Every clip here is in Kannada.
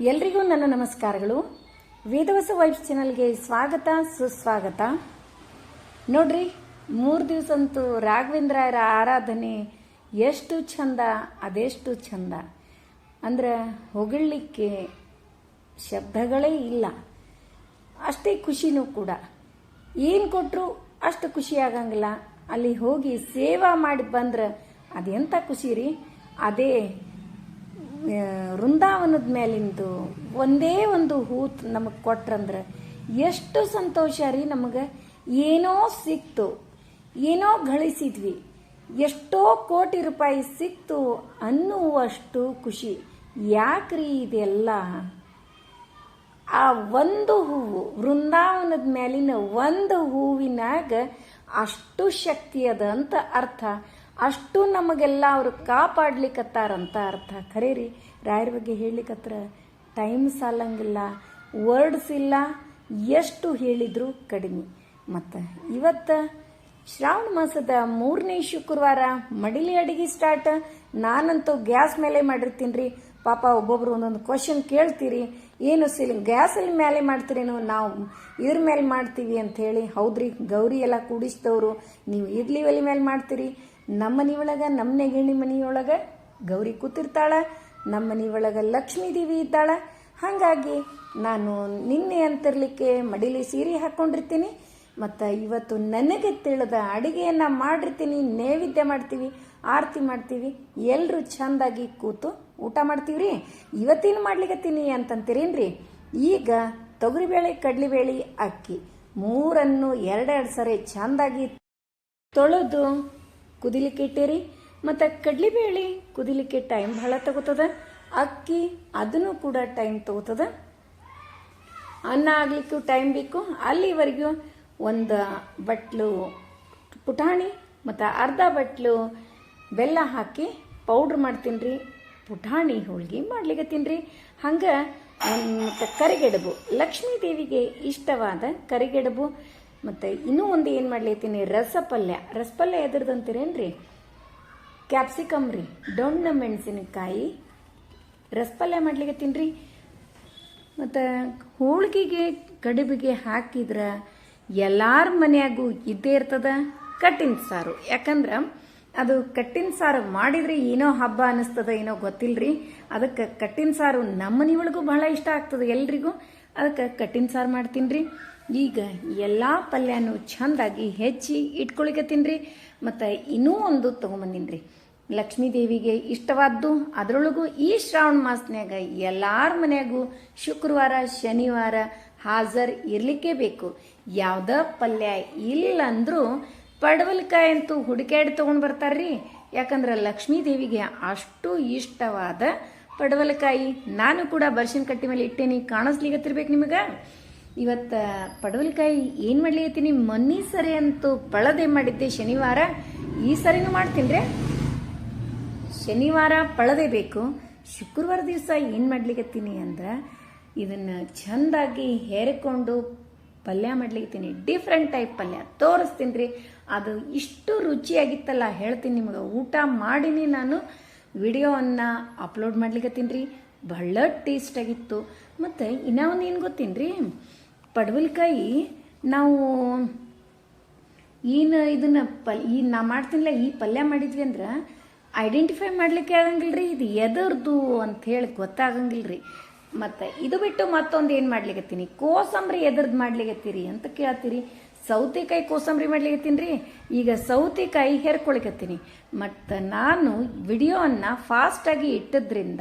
ಎಲ್ರಿಗೂ ನನ್ನ ನಮಸ್ಕಾರಗಳು. ವೇದವಸ ವೈಬ್ಸ್ ಚಾನಲ್ಗೆ ಸ್ವಾಗತ, ಸುಸ್ವಾಗತ. ನೋಡ್ರಿ, ಮೂರು ದಿವಸ ಅಂತೂ ರಾಘವೇಂದ್ರರ ಆರಾಧನೆ ಎಷ್ಟು ಚಂದ ಅದೆಷ್ಟು ಚಂದ ಅಂದ್ರೆ ಹೊಗಳಲಿಕ್ಕೆ ಶಬ್ದಗಳೇ ಇಲ್ಲ. ಅಷ್ಟೇ ಖುಷಿನೂ ಕೂಡ. ಏನು ಕೊಟ್ಟರು ಅಷ್ಟು ಖುಷಿ ಆಗಂಗಿಲ್ಲ. ಅಲ್ಲಿ ಹೋಗಿ ಸೇವಾ ಮಾಡಿ ಬಂದ್ರೆ ಅದೆಂಥ ಖುಷಿ ರೀ? ಅದೇ ವೃಂದಾವನದ ಮೇಲಿಂದು ಒಂದೇ ಒಂದು ಹೂ ನಮಗೆ ಕೊಟ್ರಂದ್ರೆ ಎಷ್ಟು ಸಂತೋಷ ರೀ ನಮಗೆ. ಏನೋ ಸಿಕ್ತು, ಏನೋ ಗಳಿಸಿದ್ವಿ, ಎಷ್ಟೋ ಕೋಟಿ ರೂಪಾಯಿ ಸಿಕ್ತು ಅನ್ನುವಷ್ಟು ಖುಷಿ. ಯಾಕ್ರಿ ಇದೆಲ್ಲ? ಆ ಒಂದು ಹೂವು, ವೃಂದಾವನದ ಮೇಲಿನ ಒಂದು ಹೂವಿನಾಗ ಅಷ್ಟು ಶಕ್ತಿ ಅದ ಅಂತ ಅರ್ಥ. ಅಷ್ಟು ನಮಗೆಲ್ಲ ಅವರು ಕಾಪಾಡ್ಲಿಕ್ಕತ್ತಾರಂತ ಅರ್ಥ. ಖರೆ ರೀ ರಾಯರ ಬಗ್ಗೆ ಹೇಳಲಿಕ್ಕತ್ರ ಟೈಮ್ ಸಾಲಂಗಿಲ್ಲ ವರ್ಡ್ಸ್ ಇಲ್ಲ, ಎಷ್ಟು ಹೇಳಿದ್ರು ಕಡಿಮೆ. ಮತ್ತು ಇವತ್ತು ಶ್ರಾವಣ ಮಾಸದ ಮೂರನೇ ಶುಕ್ರವಾರ ಮಡಿಲಿ ಅಡಿಗೆ ಸ್ಟಾರ್ಟ್ ನಾನಂತೂ ಗ್ಯಾಸ್ ಮೇಲೆ ಮಾಡಿರ್ತೀನಿ ರೀ ಪಾಪ ಒಬ್ಬೊಬ್ರು ಒಂದೊಂದು ಕ್ವಶನ್ ಕೇಳ್ತೀರಿ. ಏನು ಸಿಲ್ ಗ್ಯಾಸಲ್ಲಿ ಮೇಲೆ ಮಾಡ್ತೀರೇನು ನಾವು ಇದ್ರ ಮೇಲೆ ಮಾಡ್ತೀವಿ ಅಂತ ಹೇಳಿ. ಹೌದ್ರಿ, ಗೌರಿ ಎಲ್ಲ ಕೂಡಿಸಿದವರು. ನೀವು ಇಡ್ಲಿ ಒಲೆ ಮೇಲೆ ಮಾಡ್ತೀರಿ. ನಮ್ಮ ಮನೆಯೊಳಗೆ ನಮ್ಮ ನೆಗಣಿ ಮನೆಯೊಳಗೆ ಗೌರಿ ಕೂತಿರ್ತಾಳೆ, ನಮ್ಮ ಮನೆ ಒಳಗೆ ಲಕ್ಷ್ಮೀ ದೇವಿ ಇದ್ದಾಳೆ. ಹಾಗಾಗಿ ನಾನು ನಿನ್ನೆ ಅಂತಿರ್ಲಿಕ್ಕೆ ಮಡಿಲಿ ಸೀರೆ ಹಾಕ್ಕೊಂಡಿರ್ತೀನಿ ಮತ್ತು ಇವತ್ತು ನನಗೆ ತಿಳಿದ ಅಡುಗೆಯನ್ನು ಮಾಡಿರ್ತೀನಿ, ನೈವೇದ್ಯ ಮಾಡ್ತೀವಿ, ಆರತಿ ಮಾಡ್ತೀವಿ ಎಲ್ಲರೂ ಚಂದಾಗಿ ಕೂತು ಊಟ ಮಾಡ್ತೀವಿ ರೀ ಇವತ್ತೇನು ಮಾಡ್ಲಿಕತ್ತೀನಿ ಅಂತಂತೀರೇನ್ರಿ? ಈಗ ತೊಗರಿಬೇಳೆ, ಕಡಲೆಬೇಳೆ, ಅಕ್ಕಿ ಮೂರನ್ನು ಎರಡೆರಡು ಸರಿ ಚಂದಾಗಿ ತೊಳೆದು ಕುದಿಲಿಕ್ಕೆ ಇಟ್ಟಿರಿ ಮತ್ತು ಕಡಲೆಬೇಳೆ ಕುದಿಲಿಕ್ಕೆ ಟೈಮ್ ಭಾಳ ತಗೋತದ. ಅಕ್ಕಿ ಅದನ್ನು ಕೂಡ ಟೈಮ್ ತಗೋತದ. ಅನ್ನ ಆಗ್ಲಿಕ್ಕೂ ಟೈಮ್ ಬೇಕು. ಅಲ್ಲಿವರೆಗೂ ಒಂದು ಬಟ್ಲು ಪುಟಾಣಿ ಮತ್ತು ಅರ್ಧ ಬಟ್ಲು ಬೆಲ್ಲ ಹಾಕಿ ಪೌಡ್ರ್ ಮಾಡ್ತೀನಿ ರೀ ಪುಟಾಣಿ ಹೋಳ್ಗೆ ಮಾಡ್ಲಿಕ್ಕೆ ತಿನ್ರಿ. ಹಂಗೆ ಮತ್ತು ಕರಿಗೆಡಬು. ಲಕ್ಷ್ಮೀ ದೇವಿಗೆ ಇಷ್ಟವಾದ ಕರಿಗೆಡಬು. ಮತ್ತು ಇನ್ನೂ ಒಂದು ಏನು ಪಲ್ಯ ರಸಪಲ್ಯ. ರಸಪಲ್ಯ ಎದ್ರದಂತೀರೇನ್ರಿ? ಕ್ಯಾಪ್ಸಿಕಮ್ ರೀ. ಡೊಣ್ಣ ಮೆಣಸಿನಕಾಯಿ. ರಸಪಲ್ಯ ಮಾಡ್ಲಿಕ್ಕೆ ತಿನ್ರಿ. ಮತ್ತು ಹೋಳಿಗೆಗೆ, ಕಡುಬಿಗೆ ಹಾಕಿದ್ರೆ ಎಲ್ಲಾರ ಮನೆಯಾಗೂ ಇದ್ದೇ ಇರ್ತದ? ಕಟ್ಟಿನ ಸಾರು. ಯಾಕಂದ್ರೆ ಅದು ಕಟ್ಟಿನ ಸಾರು ಮಾಡಿದ್ರೆ ಏನೋ ಹಬ್ಬ ಅನಿಸ್ತದ ಏನೋ ಗೊತ್ತಿಲ್ರಿ? ಅದಕ್ಕೆ ಕಟ್ಟಿನ ಸಾರು ನಮ್ಮ ಒಳಗೂ ಬಹಳ ಇಷ್ಟ ಆಗ್ತದೆ ಎಲ್ರಿಗೂ. ಅದಕ್ಕೆ ಕಟ್ಟಿನ ಸಾರು ಮಾಡ್ತೀನಿ ರೀ ಈಗ ಎಲ್ಲ ಪಲ್ಯನೂ ಚೆಂದಾಗಿ ಹೆಚ್ಚಿ ಇಟ್ಕೊಳಿಕತ್ತೀನಿ ರೀ ಮತ್ತು ಇನ್ನೂ ಒಂದು ತೊಗೊಂಬಂದಿನಿ ಲಕ್ಷ್ಮೀ ದೇವಿಗೆ ಇಷ್ಟವಾದ್ದು ಅದರೊಳಗೂ ಈ ಶ್ರಾವಣ ಮಾಸನ್ಯಾಗ ಎಲ್ಲರ ಮನೆಯಾಗೂ ಶುಕ್ರವಾರ, ಶನಿವಾರ ಹಾಜರ್ ಇರಲಿಕ್ಕೆ ಬೇಕು. ಯಾವ್ದ ಪಲ್ಯ ಇಲ್ಲ ಪಡವಲ್ಕಾಯಿ ಪಡವಲಕಾಯಿ ಅಂತೂ ಹುಡುಕ್ಯಾಡಿ ತೊಗೊಂಡು ಬರ್ತಾರ್ರಿ. ಯಾಕಂದ್ರೆ ಲಕ್ಷ್ಮೀ ದೇವಿಗೆ ಅಷ್ಟು ಇಷ್ಟವಾದ ಪಡವಲಕಾಯಿ ನಾನು ಕೂಡ ಬರ್ಷನ್ ಕಟ್ಟಿ ಮೇಲೆ ಇಟ್ಟೇನಿ ಕಾಣಿಸ್ಲಿಗತ್ತಿರ್ಬೇಕು ನಿಮಗೆ. ಇವತ್ತು ಪಡವಲಕಾಯಿ ಏನು ಮಾಡ್ಲಿಕತ್ತೀನಿ ಮನ್ನಿ ಸರಿ ಅಂತೂ ಪಳದೆ ಮಾಡಿದ್ದೆ ಶನಿವಾರ. ಈ ಸರಿನೂ ಮಾಡ್ತೀನಿ ಶನಿವಾರ ಪಳದೆ ಬೇಕು. ಶುಕ್ರವಾರ ದಿವಸ ಏನು ಮಾಡ್ಲಿಕತ್ತೀನಿ ಅಂದ್ರೆ, ಇದನ್ನು ಚೆಂದಾಗಿ ಹೇರಿಕೊಂಡು ಪಲ್ಯ ಮಾಡ್ಲಿಕತ್ತೀನಿ ಡಿಫ್ರೆಂಟ್ ಟೈಪ್ ಪಲ್ಯ. ತೋರಿಸ್ತೀನಿ ರೀ ಅದು ಇಷ್ಟು ರುಚಿಯಾಗಿತ್ತಲ್ಲ, ಹೇಳ್ತೀನಿ ನಿಮಗೆ. ಊಟ ಮಾಡಿನಿ ನಾನು. ವಿಡಿಯೋವನ್ನು ಅಪ್ಲೋಡ್ ಮಾಡ್ಲಿಕ್ಕೆ ರೀ ಬಹಳ ಟೇಸ್ಟಾಗಿತ್ತು ಮತ್ತು ಇನ್ನೂ ಒಂದು ಏನು ಗೊತ್ತೇನು ರೀ ಪಡವಲ್ಕಾಯಿ ನಾವು ಏನು ಇದನ್ನು ಪಲ್ ಈ ನಾ ಮಾಡ್ತೀನಿಲ್ಲ ಈ ಪಲ್ಯ ಮಾಡಿದ್ವಿ ಅಂದ್ರೆ ಐಡೆಂಟಿಫೈ ಮಾಡ್ಲಿಕ್ಕೆ ಆಗಂಗಿಲ್ಲ ರೀ ಇದು ಎದರ್ದು ಅಂತ ಹೇಳಿ ಗೊತ್ತಾಗಂಗಿಲ್ಲ ರೀ ಮತ್ತು ಇದು ಬಿಟ್ಟು ಮತ್ತೊಂದು ಏನು ಮಾಡ್ಲಿಕತ್ತೀನಿ? ಕೋಸಂಬರಿ ಎದರ್ದು ಮಾಡ್ಲಿಕತ್ತೀರಿ ಅಂತ ಕೇಳ್ತೀರಿ. ಸೌತೆಕಾಯಿ ಕೋಸಂಬರಿ ಮಾಡ್ಲಿಕತ್ತೀನಿ ರೀ. ಈಗ ಸೌತೆಕಾಯಿ ಹೆರ್ಕೊಳಿಕತ್ತೀನಿ ಮತ್ತು ನಾನು ವಿಡಿಯೋವನ್ನು ಫಾಸ್ಟಾಗಿ ಇಟ್ಟದ್ರಿಂದ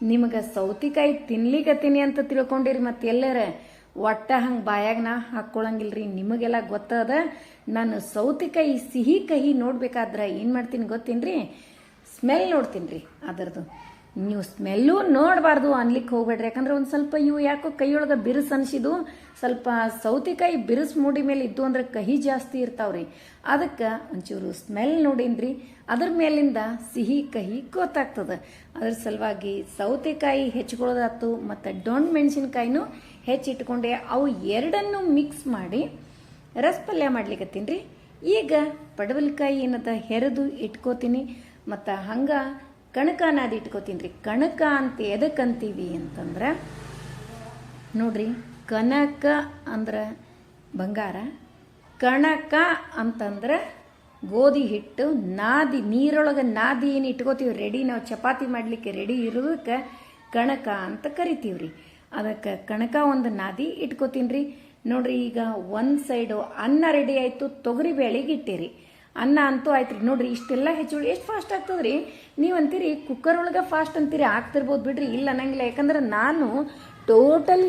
ನಿಮಗೆ ಸೌತೆಕಾಯಿ ತಿನ್ಲಿಕತ್ತೀನಿ ಅಂತ ತಿಳ್ಕೊಂಡಿರಿ ಮತ್ತು ಎಲ್ಲರ. ಒಟ್ಟ ಹಂಗೆ ಬಾಯಾಗ ನಾ ಹಾಕ್ಕೊಳಂಗಿಲ್ರಿ ನಿಮಗೆಲ್ಲ ಗೊತ್ತದ. ನಾನು ಸೌತೆಕಾಯಿ ಸಿಹಿ ಕಹಿ ನೋಡ್ಬೇಕಾದ್ರೆ ಏನು ಮಾಡ್ತೀನಿ ಗೊತ್ತೇನ್ರಿ? ಸ್ಮೆಲ್ ನೋಡ್ತೀನಿ ರೀ ಅದರದ್ದು ನೀವು ಸ್ಮೆಲ್ಲು ನೋಡಬಾರ್ದು ಅನ್ಲಿಕ್ಕೆ ಹೋಗ್ಬೇಡ್ರಿ. ಯಾಕಂದ್ರೆ ಒಂದು ಸ್ವಲ್ಪ ಇವು ಯಾಕೋ ಕೈಯೊಳಗೆ ಬಿರುಸು ಅನಿಸಿದು ಸ್ವಲ್ಪ ಸೌತೆಕಾಯಿ ಬಿರುಸು ಮೂಡಿ ಮೇಲೆ ಇದ್ದು ಅಂದ್ರೆ ಕಹಿ ಜಾಸ್ತಿ ಇರ್ತಾವ್ರಿ. ಅದಕ್ಕೆ ಒಂಚೂರು ಸ್ಮೆಲ್ ನೋಡಿನ್ರಿ ಅದ್ರ ಮೇಲಿಂದ ಸಿಹಿ ಕಹಿ ಗೊತ್ತಾಗ್ತದೆ. ಅದ್ರ ಸಲುವಾಗಿ ಸೌತೆಕಾಯಿ ಹೆಚ್ಕೊಳ್ಳೋದಾಯ್ತು, ಮತ್ತು ಡೊಣ್ ಮೆಣಸಿನ್ಕಾಯಿನೂ ಹೆಚ್ಚಿಟ್ಕೊಂಡೆ ಅವು ಎರಡನ್ನು ಮಿಕ್ಸ್ ಮಾಡಿ ರಸಪಲ್ಯ ಮಾಡ್ಲಿಕತ್ತೀನಿ ರೀ ಈಗ ಪಡವಲಕಾಯಿ ಏನದ ಹೆರೆದು ಇಟ್ಕೋತೀನಿ. ಮತ್ತು ಹಂಗೆ ಕಣಕ ಅನ್ನೋದು ಇಟ್ಕೋತೀನಿ ರೀ. ಕಣಕ ಅಂತ ಎದಕ್ಕಂತೀವಿ ಅಂತಂದ್ರೆ, ನೋಡ್ರಿ, ಕನಕ ಅಂದ್ರೆ ಬಂಗಾರ, ಕಣಕ ಅಂತಂದ್ರೆ ಗೋಧಿ ಹಿಟ್ಟು, ನಾದಿ, ನೀರೊಳಗೆ ನಾದಿ ಏನು ಇಟ್ಕೋತೀವಿ ರೆಡಿ ನಾವು ಚಪಾತಿ ಮಾಡಲಿಕ್ಕೆ ರೆಡಿ ಇರೋದಕ್ಕೆ ಕಣಕ ಅಂತ ಕರಿತೀವಿ ರೀ. ಅದಕ್ಕೆ ಕಣಕ ಒಂದು ನಾದಿ ಇಟ್ಕೋತೀನಿ ರೀ. ನೋಡ್ರಿ, ಈಗ ಒಂದು ಸೈಡು ಅನ್ನ ರೆಡಿ ಆಯಿತು, ತೊಗರಿ ಬೇಳೆಗೆ ಇಟ್ಟಿರಿ. ಅನ್ನ ಅಂತೂ ಆಯ್ತು ರೀ ನೋಡ್ರಿ, ಇಷ್ಟೆಲ್ಲ ಹೆಚ್ಚುಳಿ ಎಷ್ಟು ಫಾಸ್ಟ್ ಆಗ್ತದ್ರಿ? ನೀವು ಅಂತೀರಿ ಕುಕ್ಕರ್ ಒಳಗೆ ಫಾಸ್ಟ್ ಅಂತೀರಿ, ಆಗ್ತಿರ್ಬೋದು ಬಿಡ್ರಿ. ಇಲ್ಲ ಅನ್ನಂಗಿಲ್ಲ. ಯಾಕಂದ್ರೆ ನಾನು ಟೋಟಲ್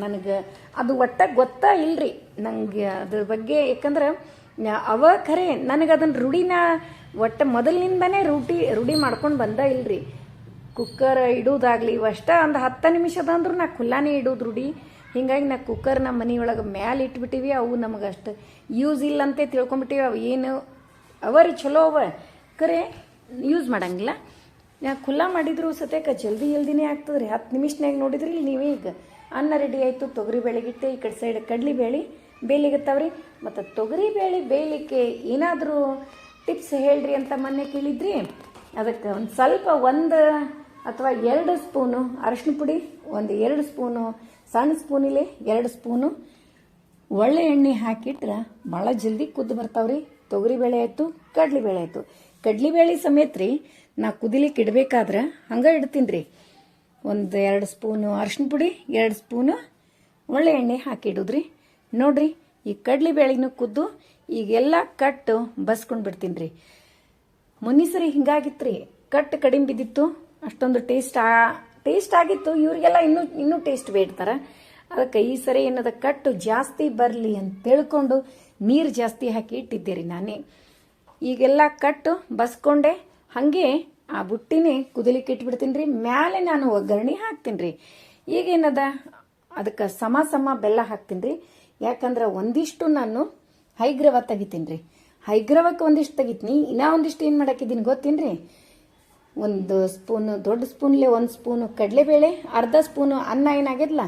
ನನಗೆ ಅದು ಒಟ್ಟ ಗೊತ್ತಾ ಇಲ್ರಿ. ನನಗೆ ಅದ್ರ ಬಗ್ಗೆ ಯಾಕಂದ್ರೆ, ಅವ ಖರೆ, ನನಗೆ ಅದನ್ನ ರೂಢಿನ ಒಟ್ಟ ಮೊದಲಿನಿಂದನೇ ರೂಢಿ ರೂಢಿ ಮಾಡ್ಕೊಂಡು ಬಂದ ಇಲ್ರಿ. ಕುಕ್ಕರ್ ಇಡೋದಾಗ್ಲಿ, ಇವಷ್ಟ ಒಂದು ಹತ್ತು ನಿಮಿಷದ ಅಂದ್ರೂ ನಾ ಖುಲ್ಲಾನೇ ಇಡೋದು ರೂಢಿ. ಹಿಂಗಾಗಿ ನಾ ಕುಕ್ಕರ್ ನಮ್ಮ ಮನೆಯೊಳಗೆ ಮ್ಯಾಲೆ ಇಟ್ಬಿಟ್ಟಿವಿ, ಅವು ನಮಗಷ್ಟು ಯೂಸ್ ಇಲ್ಲ ಅಂತ ತಿಳ್ಕೊಂಬಿಟ್ಟಿವಿ ಅವು ಏನು ಅವರಿ ಚಲೋ ಅವ ಕರೆ ಯೂಸ್ ಮಾಡಂಗಿಲ್ಲ. ಖುಲ್ಲಾ ಮಾಡಿದ್ರು ಸತೇಕ ಜಲ್ದಿ ಜಲ್ದಿನೇ ಆಗ್ತದ್ರಿ. ಹತ್ತು ನಿಮಿಷನಾಗ ನೋಡಿದ್ರಿ ನೀವೇ ಈಗ ಅನ್ನ ರೆಡಿ ಆಯಿತು, ತೊಗರಿ ಬೇಳೆಗಿಟ್ಟೆ ಈ ಕಡೆ ಸೈಡ್ ಕಡ್ಲಿ ಬೇಳೆ, ಬೇಲಿಗತ್ತವ್ರಿ. ಮತ್ತು ತೊಗರಿ ಬೇಳೆ ಬೇಯಲಿಕ್ಕೆ ಏನಾದರೂ ಟಿಪ್ಸ್ ಹೇಳ್ರಿ ಅಂತ ಮೊನ್ನೆ ಕೇಳಿದ್ರಿ. ಅದಕ್ಕೆ ಒಂದು ಸ್ವಲ್ಪ ಒಂದು ಅಥವಾ ಎರಡು ಸ್ಪೂನು ಅರಶಿನ ಪುಡಿ, ಒಂದು ಎರಡು ಸ್ಪೂನು ಸಣ್ಣ ಸ್ಪೂನಿಲೆ ಎರಡು ಸ್ಪೂನು ಒಳ್ಳೆ ಎಣ್ಣೆ ಹಾಕಿಟ್ರೆ ಭಾಳ ಜಲ್ದಿ ಕುದ್ದು ಬರ್ತಾವ್ರಿ. ತೊಗರಿಬೇಳೆ ಆಯಿತು ಕಡ್ಲಿಬೇಳೆ ಆಯಿತು. ಕಡ್ಲಿಬೇಳೆ ಸಮೇತ ರೀ, ನಾ ಕುದಿಲಿಕ್ಕೆ ಇಡಬೇಕಾದ್ರೆ ಹಂಗೆ ಇಡ್ತೀನಿ ರೀ. ಒಂದು ಎರಡು ಸ್ಪೂನು ಅರ್ಶಿನ ಪುಡಿ, ಎರಡು ಸ್ಪೂನು ಒಳ್ಳೆ ಎಣ್ಣೆ ಹಾಕಿಡುದ್ರಿ ನೋಡ್ರಿ, ಈ ಕಡ್ಲಿ ಬೇಳೆನೂ ಕುದ್ದು ಈಗೆಲ್ಲ ಕಟ್ಟು ಬಸ್ಕೊಂಡು ಬಿಡ್ತೀನಿ ರೀ. ಮೊನ್ನೆ ಸರಿ ಹಿಂಗಾಗಿತ್ತು ರೀ, ಕಟ್ ಕಡಿಮೆ ಬಿದ್ದಿತ್ತು, ಅಷ್ಟೊಂದು ಟೇಸ್ಟ್ ಆ, ಟೇಸ್ಟ್ ಆಗಿತ್ತು, ಇವರಿಗೆಲ್ಲ ಇನ್ನೂ ಇನ್ನೂ ಟೇಸ್ಟ್ ಬೇಡ್ತಾರೆ. ಅದಕ್ಕೆ ಈ ಸರಿ ಏನದ ಕಟ್ಟು ಜಾಸ್ತಿ ಬರಲಿ ಅಂತ ತಿಳ್ಕೊಂಡು ನೀರು ಜಾಸ್ತಿ ಹಾಕಿ ಇಟ್ಟಿದ್ದೆ ರೀ ನಾನೇ. ಈಗೆಲ್ಲ ಕಟ್ಟು ಬಸ್ಕೊಂಡೆ, ಹಾಗೆ ಆ ಬುಟ್ಟಿನೇ ಕುದಲಿಕ್ಕೆ ಇಟ್ಬಿಡ್ತೀನಿ ರೀ ಮ್ಯಾಲೆ ನಾನು ಒಗ್ಗರಣೆ ಹಾಕ್ತೀನಿ ರೀ ಈಗೇನದ? ಅದಕ್ಕೆ ಸಮ ಸಮ ಬೆಲ್ಲ ಹಾಕ್ತೀನಿ ರೀ ಯಾಕಂದ್ರೆ ಒಂದಿಷ್ಟು ನಾನು ಹೈಗ್ರವ ತೆಗಿತೀನಿ ರೀ ಹೈಗ್ರವಕ್ಕೆ ಒಂದಿಷ್ಟು ತೆಗಿತೀನಿ, ಇನ್ನೂ ಒಂದಿಷ್ಟು ಏನು ಮಾಡಾಕಿದ್ದೀನಿ ಗೊತ್ತೇನು ರೀ ಒಂದು ಸ್ಪೂನು, ದೊಡ್ಡ ಸ್ಪೂನ್ಲೆ ಒಂದು ಸ್ಪೂನು ಕಡಲೆಬೇಳೆ, ಅರ್ಧ ಸ್ಪೂನು ಅನ್ನ ಏನಾಗಿದ್ಲ?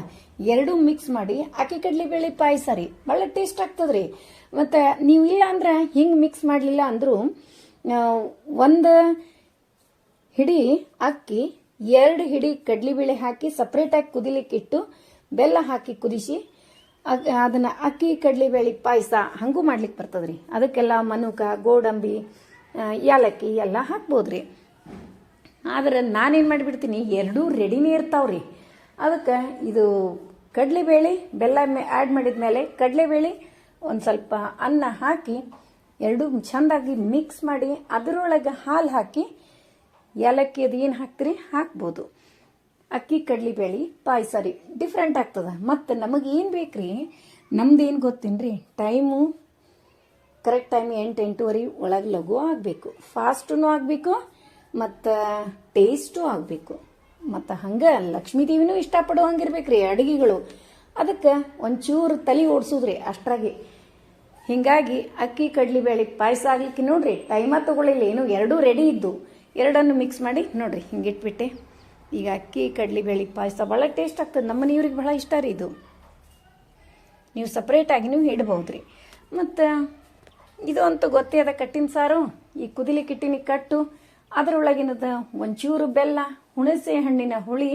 ಎರಡೂ ಮಿಕ್ಸ್ ಮಾಡಿ ಅಕ್ಕಿ ಕಡಲೆಬೇಳೆ ಪಾಯಸ ರೀ. ಭಾಳ ಟೇಸ್ಟ್ ಆಗ್ತದ್ರಿ. ಮತ್ತು ನೀವು ಇಲ್ಲ ಅಂದ್ರೆ ಹಿಂಗೆ ಮಿಕ್ಸ್ ಮಾಡಲಿಲ್ಲ ಅಂದರೂ ಒಂದು ಹಿಡಿ ಅಕ್ಕಿ, ಎರಡು ಹಿಡಿ ಕಡಲೆಬೇಳೆ ಹಾಕಿ ಸಪ್ರೇಟಾಗಿ ಕುದಿಲಿಕ್ಕೆ ಇಟ್ಟು ಬೆಲ್ಲ ಹಾಕಿ ಕುದಿಸಿ ಅದನ್ನು ಅಕ್ಕಿ ಕಡಲೆಬೇಳೆ ಪಾಯಸ ಹಂಗೂ ಮಾಡ್ಲಿಕ್ಕೆ ಬರ್ತದ್ರಿ. ಅದಕ್ಕೆಲ್ಲ ಮನುಕ, ಗೋಡಂಬಿ ಏಲಕ್ಕಿ ಎಲ್ಲ ಹಾಕ್ಬೋದ್ರಿ. ಆದ್ರೆ ನಾನೇನು ಮಾಡಿಬಿಡ್ತೀನಿ, ಎರಡೂ ರೆಡಿನೇ ಇರ್ತಾವ್ರಿ. ಅದಕ್ಕೆ ಇದು ಕಡಲೆಬೇಳೆ, ಬೆಲ್ಲ ಆ್ಯಡ್ ಮಾಡಿದ ಮೇಲೆ ಕಡಲೆಬೇಳೆ ಒಂದು ಸ್ವಲ್ಪ ಅನ್ನ ಹಾಕಿ, ಎರಡೂ ಚೆಂದಾಗಿ ಮಿಕ್ಸ್ ಮಾಡಿ, ಅದರೊಳಗೆ ಹಾಲು ಹಾಕಿ ಏಲಕ್ಕಿ ಅದು ಏನು ಹಾಕ್ತೀರಿ ಹಾಕ್ಬೋದು. ಅಕ್ಕಿ, ಕಡ್ಲಿಬೇಳೆ, ಪಾಯಸ ರೀ ಡಿಫ್ರೆಂಟ್ ಆಗ್ತದೆ. ಮತ್ತು ನಮಗೆ ಏನು ಬೇಕ್ರಿ, ನಮ್ದು ಏನು ಗೊತ್ತೇನ್ರಿ, ಟೈಮು ಕರೆಕ್ಟ್ ಟೈಮ್ ಎಂಟು, ಎಂಟೂವರೆ ಒಳಗೆ ಲಘು ಆಗಬೇಕು. ಫಾಸ್ಟೂ ಆಗಬೇಕು ಮತ್ತು ಟೇಸ್ಟು ಆಗಬೇಕು. ಮತ್ತು ಹಂಗೆ ಲಕ್ಷ್ಮೀ ದೇವಿನೂ ಇಷ್ಟಪಡೋ ಹಂಗಿರ್ಬೇಕ್ರಿ ಅಡುಗೆಗಳು. ಅದಕ್ಕೆ ಒಂಚೂರು ತಲೆ ಓಡಿಸೋದ್ರಿ ಅಷ್ಟಾಗಿ ಹಿಂಗಾಗಿ ಅಕ್ಕಿ ಕಡ್ಲಿಬೇಳೆ ಪಾಯಸ ಆಗ್ಲಿಕ್ಕೆ ನೋಡ್ರಿ ಟೈಮ ತಗೊಳ್ಳಿಲ್ಲ ಏನು ಎರಡೂ ರೆಡಿ ಇದ್ದು. ಎರಡನ್ನು ಮಿಕ್ಸ್ ಮಾಡಿ ನೋಡ್ರಿ, ಹಿಂಗಿಟ್ಬಿಟ್ಟೆ. ಈಗ ಅಕ್ಕಿ ಕಡ್ಲಿಬೇಳೆ ಪಾಯಸ ಭಾಳ ಟೇಸ್ಟ್ ಆಗ್ತದೆ. ನಮ್ಮ ಮನೆಯವ್ರಿಗೆ ಭಾಳ ಇಷ್ಟ ರೀ ಇದು. ನೀವು ಸಪ್ರೇಟಾಗಿನೂ ಇಡ್ಬೋದು ರೀ ಮತ್ತು ಇದು ಅಂತೂ ಗೊತ್ತೇ ಅದ ಕಟ್ಟಿನ ಸಾರು. ಈ ಕುದಿಲಿ ಇಟ್ಟಿನಿ ಕಟ್ಟು ಅದರೊಳಗಿನದ ಒಂಚೂರು ಬೆಲ್ಲ, ಹುಣಸೆ ಹಣ್ಣಿನ ಹುಳಿ,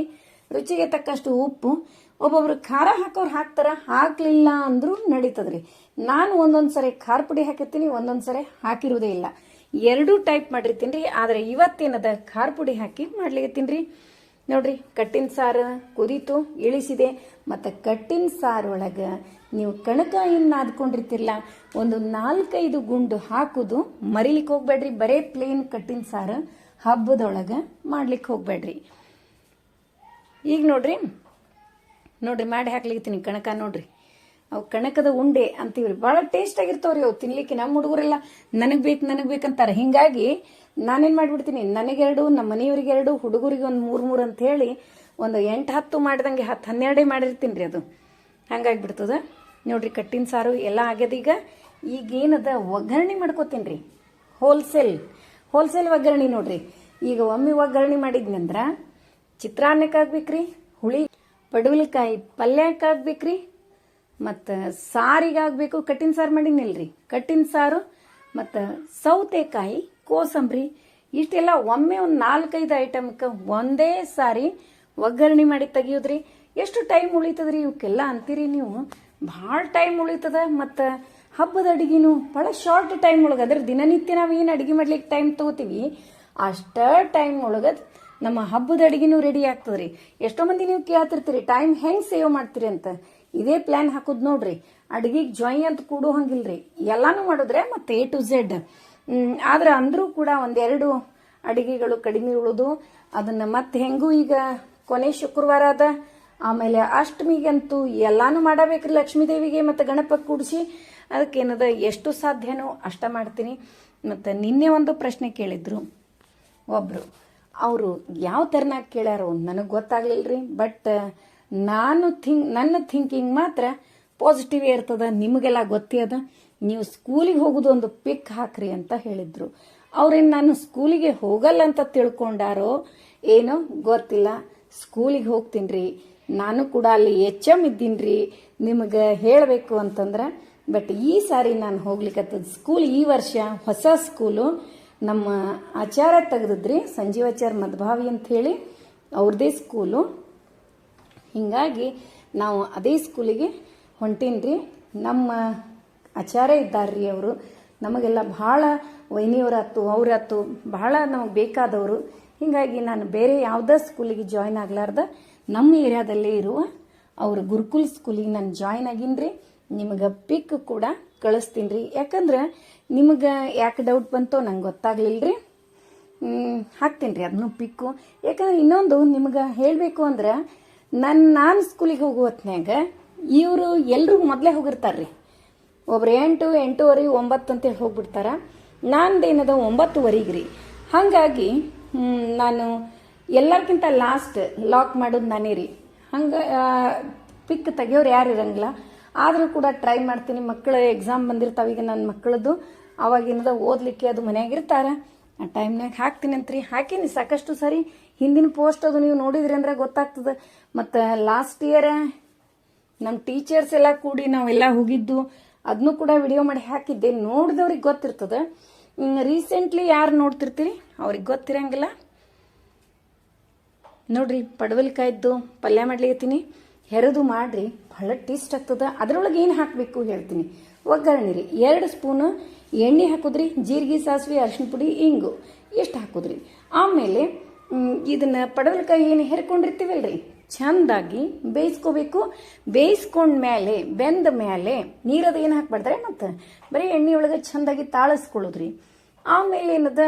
ರುಚಿಗೆ ತಕ್ಕಷ್ಟು ಉಪ್ಪು, ಒಬ್ಬೊಬ್ರು ಖಾರ ಹಾಕೋರು ಹಾಕ್ತಾರ? ಹಾಕ್ಲಿಲ್ಲ ಅಂದ್ರೂ ನಡೀತದ್ರಿ. ನಾನು ಒಂದೊಂದು ಸರಿ ಖಾರ ಪುಡಿ ಹಾಕಿರ್ತೀನಿ, ಒಂದೊಂದು ಸರಿ ಹಾಕಿರೋದೇ ಇಲ್ಲ. ಎರಡೂ ಟೈಪ್ ಮಾಡಿರ್ತೀನಿ ರೀ, ಆದರೆ ಇವತ್ತೇನದ ಖಾರ ಪುಡಿ ಹಾಕಿ ಮಾಡ್ಲಿಕ್ಕೆ ರೀ. ನೋಡ್ರಿ, ಕಟ್ಟಿನ ಸಾರು ಕುದೀತು, ಇಳಿಸಿದೆ. ಮತ್ತು ಕಟ್ಟಿನ ಸಾರು ಒಳಗೆ ನೀವು ಕಣಕಾಯಿನ ನಾದ್ಕೊಂಡಿರ್ತಿರಲ್ಲ, ಒಂದು ನಾಲ್ಕೈದು ಗುಂಡು ಹಾಕೋದು ಮರಿಲಿಕ್ಕೆ ಹೋಗ್ಬೇಡ್ರಿ, ಬರೇ ಪ್ಲೇನ್ ಕಟ್ಟಿನ ಸಾರು ಹಬ್ಬದೊಳಗೆ ಮಾಡ್ಲಿಕ್ಕೆ ಹೋಗ್ಬೇಡ್ರಿ. ಈಗ ನೋಡ್ರಿ ನೋಡ್ರಿ, ಮಾಡಿ ಹಾಕ್ಲಿಕ್ತೀನಿ ಕಣಕ ನೋಡ್ರಿ. ಅವು ಕಣಕದ ಉಂಡೆ ಅಂತೀವ್ರಿ ಭಾಳ ಟೇಸ್ಟ್ ಆಗಿರ್ತಾವ್ರಿ ಅವು. ತಿನ್ಲಿಕ್ಕೆ ನಮ್ಮ ಹುಡುಗರೆಲ್ಲ ನನಗೆ ಬೇಕು, ನನಗೆ ಬೇಕಂತಾರೆ ಹಿಂಗಾಗಿ ನಾನೇನು ಮಾಡಿಬಿಡ್ತೀನಿ. ನನಗೆರಡು ನಮ್ಮ ಮನೆಯವ್ರಿಗೆ ಎರಡು ಹುಡುಗರಿಗೆ ಒಂದು ಮೂರು ಮೂರು ಅಂತ ಹೇಳಿ ಒಂದು ಎಂಟು, ಹತ್ತು ಮಾಡಿದಂಗೆ ಹತ್ತು ಹನ್ನೆರಡೇ ಮಾಡಿರ್ತೀನಿ ರೀ ಅದು. ಹಂಗಾಗಿಬಿಡ್ತದ. ನೋಡ್ರಿ ಕಟ್ಟಿನ ಸಾರು ಎಲ್ಲ ಆಗ್ಯದ ಈಗ. ಈಗ ಏನದ ಒಗ್ಗರಣೆ ಮಾಡ್ಕೋತೀನಿ ರೀ ಹೋಲ್ಸೇಲ್ ಹೋಲ್ಸೇಲ್ ಒಗ್ಗರಣೆ ನೋಡ್ರಿ. ಈಗ ಒಮ್ಮೆ ಒಗ್ಗರಣೆ ಮಾಡಿದ್ನಂದ್ರ ಚಿತ್ರಾನ್ನಕ್ಕೆ ಆಗ್ಬೇಕ್ರಿ, ಹುಳಿ, ಪಡವಲಕಾಯಿ ಪಲ್ಯಕ್ಕೆ ಆಗ್ಬೇಕ್ರಿ ಮತ್ತು ಸಾರಿಗಾಗಬೇಕು ಕಟ್ಟಿನ ಸಾರು ಮಾಡಿನಿಲ್ರಿ. ಕಟ್ಟಿನ ಸಾರು, ಮತ್ತು ಸೌತೆಕಾಯಿ, ಕೋಸಂಬರಿ, ಇಷ್ಟೆಲ್ಲ ಒಮ್ಮೆ ಒಂದು ನಾಲ್ಕೈದು ಐಟಮ್ಗೆ ಒಂದೇ ಸಾರಿ ಒಗ್ಗರಣೆ ಮಾಡಿ ತೆಗಿಯೋದ್ರಿ. ಎಷ್ಟು ಟೈಮ್ ಉಳಿತದ್ರಿ ಇವಕ್ಕೆಲ್ಲ ಅಂತೀರಿ ನೀವು? ಭಾಳ ಟೈಮ್ ಉಳಿತದ, ಮತ್ತು ಹಬ್ಬದ ಅಡುಗೆನೂ ಭಾಳ ಶಾರ್ಟ್ ಟೈಮ್ ಒಳಗೆ. ಅದ್ರ ದಿನನಿತ್ಯ ನಾವು ಏನು ಅಡಿಗೆ ಮಾಡ್ಲಿಕ್ಕೆ ಟೈಮ್ ತಗೋತೀವಿ, ಅಷ್ಟ ಟೈಮ್ ಒಳಗೆ ನಮ್ಮ ಹಬ್ಬದ ಅಡಿಗೆನೂ ರೆಡಿ ಆಗ್ತದ್ರಿ. ಎಷ್ಟೋ ಮಂದಿ ನೀವು ಕೇಳ್ತಿರ್ತೀರಿ ಟೈಮ್ ಹೆಂಗೆ ಸೇವ್ ಮಾಡ್ತೀರಿ? ಅಂತ. ಇದೇ ಪ್ಲಾನ್ ಹಾಕುದ್ ನೋಡ್ರಿ. ಅಡಿಗೆಗೆ ಜಾಯ್ ಅಂತ ಕೂಡೋ ಹಂಗಿಲ್ರಿ. ಎಲ್ಲಾನು ಮಾಡಿದ್ರೆ ಮತ್ತೆ ಎ ಟು ಝೆಡ್ ಆದ್ರೆ ಅಂದ್ರೂ ಕೂಡ ಒಂದೆರಡು ಅಡಿಗೆಗಳು ಕಡಿಮೆ ಉಳಿದು. ಅದನ್ನ ಮತ್ತೆ ಹೆಂಗೂ ಈಗ ಕೊನೆ ಶುಕ್ರವಾರ ಅದ. ಆಮೇಲೆ ಅಷ್ಟಮಿಗಂತೂ ಎಲ್ಲಾನು ಮಾಡಬೇಕ್ರಿ ಲಕ್ಷ್ಮೀ ದೇವಿಗೆ ಮತ್ತೆ ಗಣಪ ಕೂಡಿಸಿ. ಅದಕ್ಕೇನದ ಎಷ್ಟು ಸಾಧ್ಯನೋ ಅಷ್ಟ ಮಾಡ್ತೀನಿ. ಮತ್ತೆ ನಿನ್ನೆ ಒಂದು ಪ್ರಶ್ನೆ ಕೇಳಿದ್ರು ಒಬ್ರು. ಅವರು ಯಾವ ಥರನಾಗ ಕೇಳ್ಯಾರೋ ನನಗೆ ಗೊತ್ತಾಗ್ಲಿಲ್ರಿ, ಬಟ್ ನಾನು ಥಿಂಕ್, ನನ್ನ ಥಿಂಕಿಂಗ್ ಮಾತ್ರ ಪಾಸಿಟಿವ್ ಇರ್ತದ, ನಿಮಗೆಲ್ಲ ಗೊತ್ತೇ ಅದ. ನೀವು ಸ್ಕೂಲಿಗೆ ಹೋಗೋದು ಒಂದು ಪಿಕ್ ಹಾಕ್ರಿ ಅಂತ ಹೇಳಿದ್ರು. ಅವ್ರೇನು, ನಾನು ಸ್ಕೂಲಿಗೆ ಹೋಗಲ್ಲ ಅಂತ ತಿಳ್ಕೊಂಡಾರೋ? ಏನೋ, ಗೊತ್ತಿಲ್ಲ. ಸ್ಕೂಲಿಗೆ ಹೋಗ್ತೀನಿ ರೀ ನಾನು ಕೂಡ ಅಲ್ಲಿ ಎಚ್ ಎಂ ಇದ್ದೀನಿ ರೀ ನಿಮಗೆ ಹೇಳಬೇಕು ಅಂತಂದ್ರೆ ಬಟ್ ಈ ಸಾರಿ ನಾನು ಹೋಗ್ಲಿಕ್ಕತ್ತದ ಸ್ಕೂಲ್ ಈ ವರ್ಷ, ಹೊಸ ಸ್ಕೂಲು ನಮ್ಮ ಆಚಾರ ತೆಗೆದ್ರಿ ಸಂಜೀವಾಚಾರ ಮದ್ಭಾವಿ ಅಂತ ಹೇಳಿ ಅವ್ರದ್ದೇ ಸ್ಕೂಲು ಹಿಂಗಾಗಿ ನಾವು ಅದೇ ಸ್ಕೂಲಿಗೆ ಹೊಂಟೀನ್ರಿ. ನಮ್ಮ ಆಚಾರ್ಯ ಇದ್ದಾರ್ರಿ ಅವರು. ನಮಗೆಲ್ಲ ಭಾಳ ವೈನಿಯವರಾತು ಅವರಾತು ಬಹಳ ನಮಗೆ ಬೇಕಾದವರು. ಹೀಗಾಗಿ ನಾನು ಬೇರೆ ಯಾವುದೇ ಸ್ಕೂಲಿಗೆ ಜಾಯ್ನ್ ಆಗ್ಲಾರ್ದ, ನಮ್ಮ ಏರಿಯಾದಲ್ಲೇ ಇರುವ ಅವರು ಗುರುಕುಲ್ ಸ್ಕೂಲಿಗೆ ನಾನು ಜಾಯ್ನ್ ಆಗಿನ್ರಿ. ನಿಮಗೆ ಪಿಕ್ ಕೂಡ ಕಳಿಸ್ತೀನಿ ರೀ ಯಾಕಂದ್ರೆ ನಿಮಗೆ ಯಾಕೆ ಡೌಟ್ ಬಂತೋ ನಂಗೆ ಗೊತ್ತಾಗ್ಲಿಲ್ರಿ. ಹಾಕ್ತೀನಿ ರೀ ಅದನ್ನು ಪಿಕ್ಕು ಯಾಕಂದ್ರೆ ಇನ್ನೊಂದು ನಿಮಗೆ ಹೇಳಬೇಕು ಅಂದ್ರೆ ನನ್ನ ನಾನು ಸ್ಕೂಲಿಗೆ ಹೋಗುವ ಹೊತ್ನ್ಯಾಗ ಇವರು ಎಲ್ಲರೂ ಮೊದಲೇ ಹೋಗಿರ್ತಾರ್ರಿ. ಒಬ್ರು ಎಂಟು, ಎಂಟೂವರೆ, ಒಂಬತ್ತು ಅಂತೇಳಿ ಹೋಗ್ಬಿಡ್ತಾರ. ನಂದೇನದ ಒಂಬತ್ತುವರೆಗೆ ರೀ ಹಾಗಾಗಿ ನಾನು ಎಲ್ಲರಿಗಿಂತ ಲಾಸ್ಟ್ ಲಾಕ್ ಮಾಡೋದು ನಾನೇ ರೀ ಹಂಗೆ ಪಿಕ್ ತೆಗಿಯೋರು ಯಾರು ಇರಂಗಿಲ್ಲ. ಆದರೂ ಕೂಡ ಟ್ರೈ ಮಾಡ್ತೀನಿ. ಮಕ್ಕಳು ಎಕ್ಸಾಮ್ ಬಂದಿರ್ತಾವ ಈಗ ನನ್ನ ಮಕ್ಕಳದು ಅವಾಗಿನದ ಓದಲಿಕ್ಕೆ ಅದು ಮನೆಯಾಗಿರ್ತಾರೆ ಆ ಟೈಮ್ನಾಗ ಹಾಕ್ತೀನಿ ಅಂತ್ರಿ ಹಾಕೀನಿ, ಸಾಕಷ್ಟು ಸರಿ. ಹಿಂದಿನ ಪೋಸ್ಟ್ ಅದು ನೀವು ನೋಡಿದ್ರಿ ಅಂದ್ರೆ ಗೊತ್ತಾಗ್ತದೆ. ಮತ್ತು ಲಾಸ್ಟ್ ಇಯರ್ ನಮ್ಮ ಟೀಚರ್ಸ್ ಎಲ್ಲ ಕೂಡಿ ನಾವೆಲ್ಲ ಹೋಗಿದ್ದು ಅದನ್ನು ಕೂಡ ವಿಡಿಯೋ ಮಾಡಿ ಹಾಕಿದ್ದೆ. ನೋಡಿದವ್ರಿಗೆ ಗೊತ್ತಿರ್ತದೆ. ರೀಸೆಂಟ್ಲಿ ಯಾರು ನೋಡ್ತಿರ್ತೀರಿ? ಅವ್ರಿಗೆ ಗೊತ್ತಿರಂಗಿಲ್ಲ. ನೋಡ್ರಿ, ಪಡವಲ್ಕಾಯ್ದು ಪಲ್ಯ ಮಾಡ್ಲಿಕತ್ತೀನಿ ಹೆರದು ಮಾಡ್ರಿ, ಬಹಳ ಟೇಸ್ಟ್ ಆಗ್ತದ. ಅದ್ರೊಳಗೆ ಏನು ಹಾಕಬೇಕು ಹೇಳ್ತೀನಿ. ಒಗ್ಗರಣೆ ರೀ ಎರಡು ಸ್ಪೂನ್ ಎಣ್ಣೆ ಹಾಕುದ್ರಿ, ಜೀರಿಗೆ, ಸಾಸಿವೆ ಅರಿಶಿನ ಪುಡಿ, ಇಂಗು, ಎಷ್ಟು ಹಾಕುದ್ರಿ? ಆಮೇಲೆ ಇದನ್ನು ಇದನ್ನ ಪಡವಲ್ಕಾಯಿ ಏನು ಹೆರ್ಕೊಂಡಿರ್ತೀವಲ್ರಿ? ಚಂದಾಗಿ ಬೇಯಿಸ್ಕೋಬೇಕು. ಬೇಯಿಸ್ಕೊಂಡ ಮೇಲೆ, ಬೆಂದ ಮೇಲೆ ನೀರದ ಏನು ಹಾಕ್ಬಾರ್ದ್ರೆ ಮತ್ತೆ? ಬರೀ ಎಣ್ಣೆ ಒಳಗೆ ಚಂದಾಗಿ ತಾಳಿಸ್ಕೊಳ್ಳೋದ್ರಿ. ಆಮೇಲೆ ಏನದ?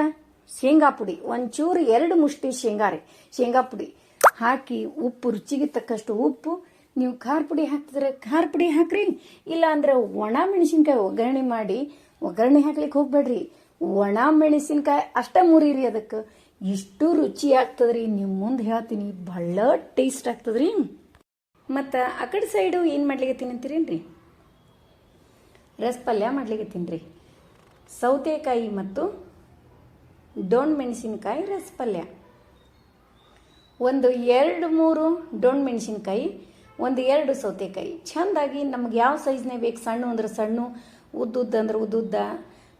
ಶೇಂಗಾ ಪುಡಿ. ಒಂಚೂರು ಎರಡು ಮುಷ್ಟಿ ಶೇಂಗಾ ರೀ. ಶೇಂಗಾ ಪುಡಿ. ಹಾಕಿ ಉಪ್ಪು, ರುಚಿಗೆ ತಕ್ಕಷ್ಟು ಉಪ್ಪು. ನೀವು ಖಾರ ಪುಡಿ ಹಾಕ್ತಿದ್ರೆ ಖಾರ ಪುಡಿ ಹಾಕ್ರಿ. ಇಲ್ಲ ಅಂದ್ರೆ ಒಣ ಮೆಣಸಿನ್ಕಾಯಿ ಒಗ್ಗರಣೆ ಮಾಡಿ, ಒಗ್ಗರಣೆ ಹಾಕ್ಲಿಕ್ಕೆ ಹೋಗ್ಬೇಡ್ರಿ. ಒಣ ಮೆಣಸಿನ್ಕಾಯಿ ಅಷ್ಟ ಮುರಿರಿ ಅದಕ್ಕೆ. ಇಷ್ಟು ರುಚಿ ಆಗ್ತದ್ರಿ ನಿಮ್ಮ ಮುಂದೆ ಹೇಳ್ತೀನಿ. ಬಹಳ ಟೇಸ್ಟ್ ಆಗ್ತದ್ರಿ. ಮತ್ತು ಆ ಕಡೆ ಸೈಡು ಏನು ಮಾಡ್ಲಿಕ್ಕೆ ಅಂತೀರೇನ್ರಿ? ರಸ ಪಲ್ಯ ಮಾಡ್ಲಿಕ್ಕೆ ರೀ ಸೌತೆಕಾಯಿ ಮತ್ತು ಡೊಣ್ ಮೆಣಸಿನ್ಕಾಯಿ ರಸ ಪಲ್ಯ. ಒಂದು ಎರಡು ಮೂರು ಡೊಣ್ ಮೆಣಸಿನ್ಕಾಯಿ, ಒಂದು ಎರಡು ಸೌತೆಕಾಯಿ. ಚೆಂದಾಗಿ ನಮ್ಗೆ ಯಾವ ಸೈಜ್ನೇ ಬೇಕು, ಸಣ್ಣ ಅಂದ್ರೆ ಸಣ್ಣ, ಉದ್ದುದ್ದ ಅಂದ್ರೆ ಉದ್ದುದ್ದ.